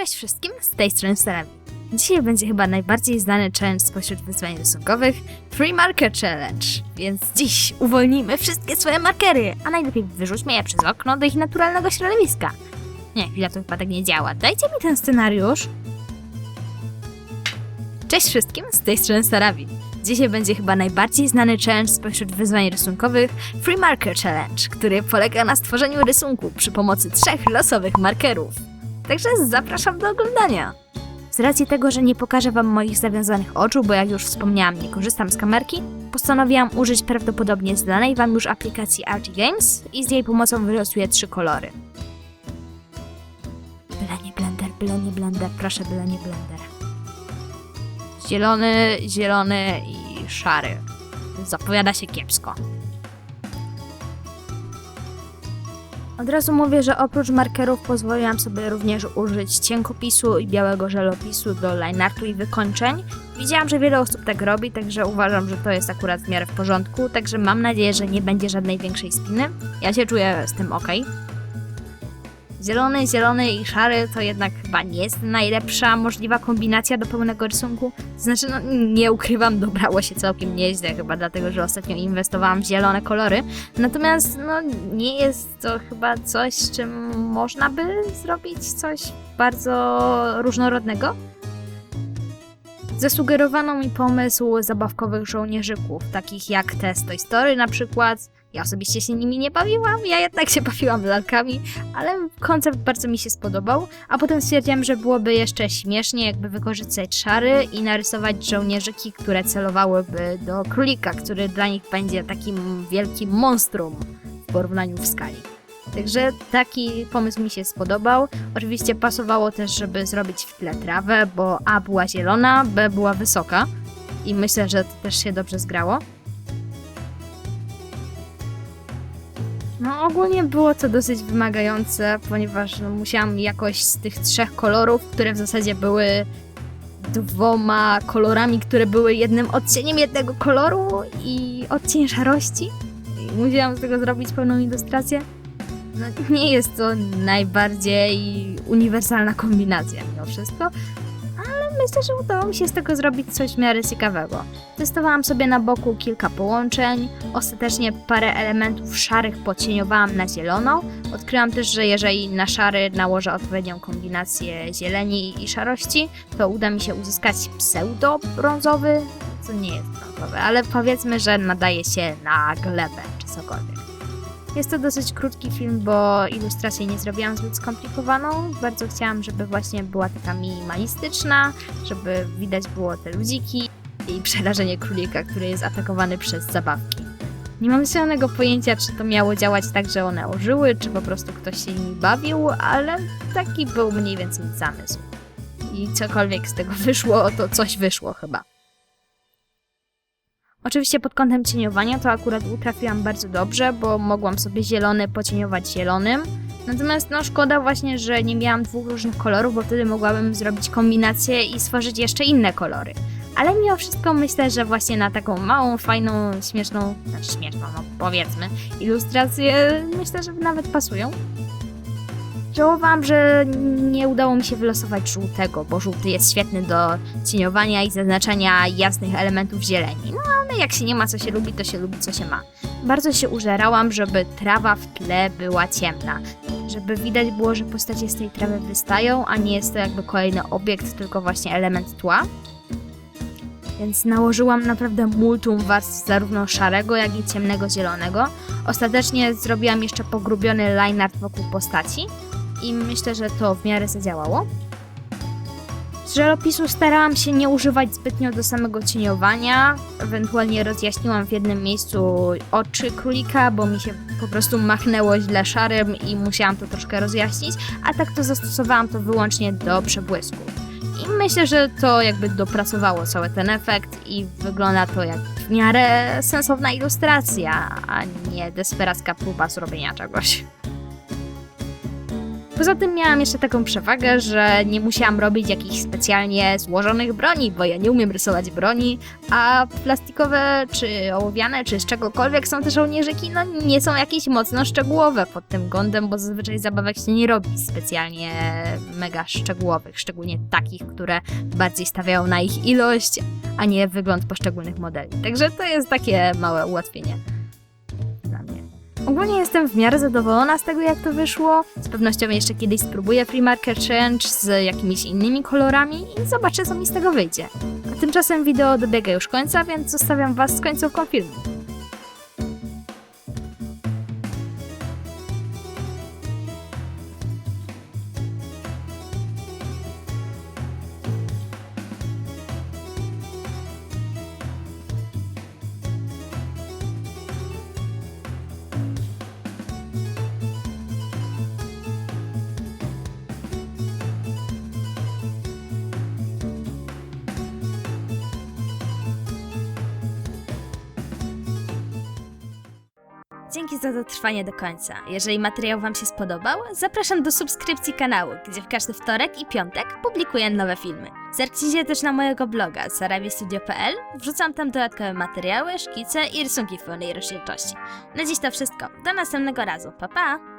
Cześć wszystkim, z tej strony Starami. Dzisiaj będzie chyba najbardziej znany challenge spośród wyzwań rysunkowych Free Marker Challenge. Więc dziś uwolnijmy wszystkie swoje markery, a najlepiej wyrzućmy je przez okno do ich naturalnego środowiska. Nie, chwila, to chyba tak nie działa. Dajcie mi ten scenariusz. Cześć wszystkim, z tej strony Sarawi. Dzisiaj będzie chyba najbardziej znany challenge spośród wyzwań rysunkowych Free Marker Challenge, który polega na stworzeniu rysunku przy pomocy trzech losowych markerów. Także zapraszam do oglądania. Z racji tego, że nie pokażę Wam moich zawiązanych oczu, bo jak już wspomniałam, nie korzystam z kamerki, postanowiłam użyć prawdopodobnie znanej Wam już aplikacji RG Games i z jej pomocą wylosuję trzy kolory. Byle nie blender, byle nie blender, proszę byle nie blender. Zielony, zielony i szary. Zapowiada się kiepsko. Od razu mówię, że oprócz markerów pozwoliłam sobie również użyć cienkopisu i białego żelopisu do lineartu i wykończeń. Widziałam, że wiele osób tak robi, także uważam, że to jest akurat w miarę w porządku, także mam nadzieję, że nie będzie żadnej większej spiny. Ja się czuję z tym ok. Zielony, zielony i szary to jednak chyba nie jest najlepsza możliwa kombinacja do pełnego rysunku. Znaczy, no nie ukrywam, dobrało się całkiem nieźle, chyba dlatego, że ostatnio inwestowałam w zielone kolory. Natomiast, no nie jest to chyba coś, z czym można by zrobić coś bardzo różnorodnego. Zasugerowano mi pomysł zabawkowych żołnierzyków, takich jak te z Toy Story na przykład. Ja osobiście się nimi nie bawiłam, ja jednak się bawiłam lalkami, ale koncept bardzo mi się spodobał, a potem stwierdziłam, że byłoby jeszcze śmiesznie, jakby wykorzystać szary i narysować żołnierzyki, które celowałyby do królika, który dla nich będzie takim wielkim monstrum w porównaniu w skali. Także taki pomysł mi się spodobał. Oczywiście pasowało też, żeby zrobić w tle trawę, bo A była zielona, B była wysoka i myślę, że to też się dobrze zgrało. No ogólnie było to dosyć wymagające, ponieważ no, musiałam jakoś z tych trzech kolorów, które w zasadzie były dwoma kolorami, które były jednym odcieniem jednego koloru i odcień szarości. I musiałam z tego zrobić pełną ilustrację. No, nie jest to najbardziej uniwersalna kombinacja mimo wszystko, myślę, że udało mi się z tego zrobić coś w miarę ciekawego. Testowałam sobie na boku kilka połączeń, ostatecznie parę elementów szarych podcieniowałam na zielono. Odkryłam też, że jeżeli na szary nałożę odpowiednią kombinację zieleni i szarości, to uda mi się uzyskać pseudo-brązowy, co nie jest brązowy, ale powiedzmy, że nadaje się na glebę czy cokolwiek. Jest to dosyć krótki film, bo ilustrację nie zrobiłam zbyt skomplikowaną. Bardzo chciałam, żeby właśnie była taka minimalistyczna, żeby widać było te ludziki i przerażenie królika, który jest atakowany przez zabawki. Nie mam zielonego pojęcia, czy to miało działać tak, że one ożyły, czy po prostu ktoś się nimi bawił, ale taki był mniej więcej zamysł. I cokolwiek z tego wyszło, to coś wyszło chyba. Oczywiście pod kątem cieniowania to akurat utrafiłam bardzo dobrze, bo mogłam sobie zielony pocieniować zielonym. Natomiast no szkoda właśnie, że nie miałam dwóch różnych kolorów, bo wtedy mogłabym zrobić kombinację i stworzyć jeszcze inne kolory. Ale mimo wszystko myślę, że właśnie na taką małą, fajną, śmieszną, znaczy śmieszną, no powiedzmy, ilustrację myślę, że nawet pasują. Żałowałam, że nie udało mi się wylosować żółtego, bo żółty jest świetny do cieniowania i zaznaczania jasnych elementów zieleni. No jak się nie ma co się lubi, to się lubi co się ma. Bardzo się użerałam, żeby trawa w tle była ciemna. Żeby widać było, że postacie z tej trawy wystają, a nie jest to jakby kolejny obiekt, tylko właśnie element tła. Więc nałożyłam naprawdę multum warstw zarówno szarego, jak i ciemnego zielonego. Ostatecznie zrobiłam jeszcze pogrubiony line art wokół postaci i myślę, że to w miarę zadziałało. Żelopisu starałam się nie używać zbytnio do samego cieniowania. Ewentualnie rozjaśniłam w jednym miejscu oczy królika, bo mi się po prostu machnęło źle szarym i musiałam to troszkę rozjaśnić, a tak to zastosowałam to wyłącznie do przebłysku. I myślę, że to jakby dopracowało cały ten efekt i wygląda to jak w miarę sensowna ilustracja, a nie desperacka próba zrobienia czegoś. Poza tym miałam jeszcze taką przewagę, że nie musiałam robić jakichś specjalnie złożonych broni, bo ja nie umiem rysować broni, a plastikowe, czy ołowiane, czy z czegokolwiek są te żołnierzyki, no nie są jakieś mocno szczegółowe pod tym kątem, bo zazwyczaj zabawek się nie robi specjalnie mega szczegółowych, szczególnie takich, które bardziej stawiają na ich ilość, a nie wygląd poszczególnych modeli. Także to jest takie małe ułatwienie. Ogólnie jestem w miarę zadowolona z tego, jak to wyszło. Z pewnością jeszcze kiedyś spróbuję Free Market Change z jakimiś innymi kolorami i zobaczę, co mi z tego wyjdzie. A tymczasem wideo dobiega już końca, więc zostawiam Was z końcówką filmu. Dzięki za dotrwanie do końca. Jeżeli materiał Wam się spodobał, zapraszam do subskrypcji kanału, gdzie w każdy wtorek i piątek publikuję nowe filmy. Zerknijcie też na mojego bloga zarabistudio.pl, wrzucam tam dodatkowe materiały, szkice i rysunki w pełnej rozdzielczości. Na dziś to wszystko. Do następnego razu. Pa pa!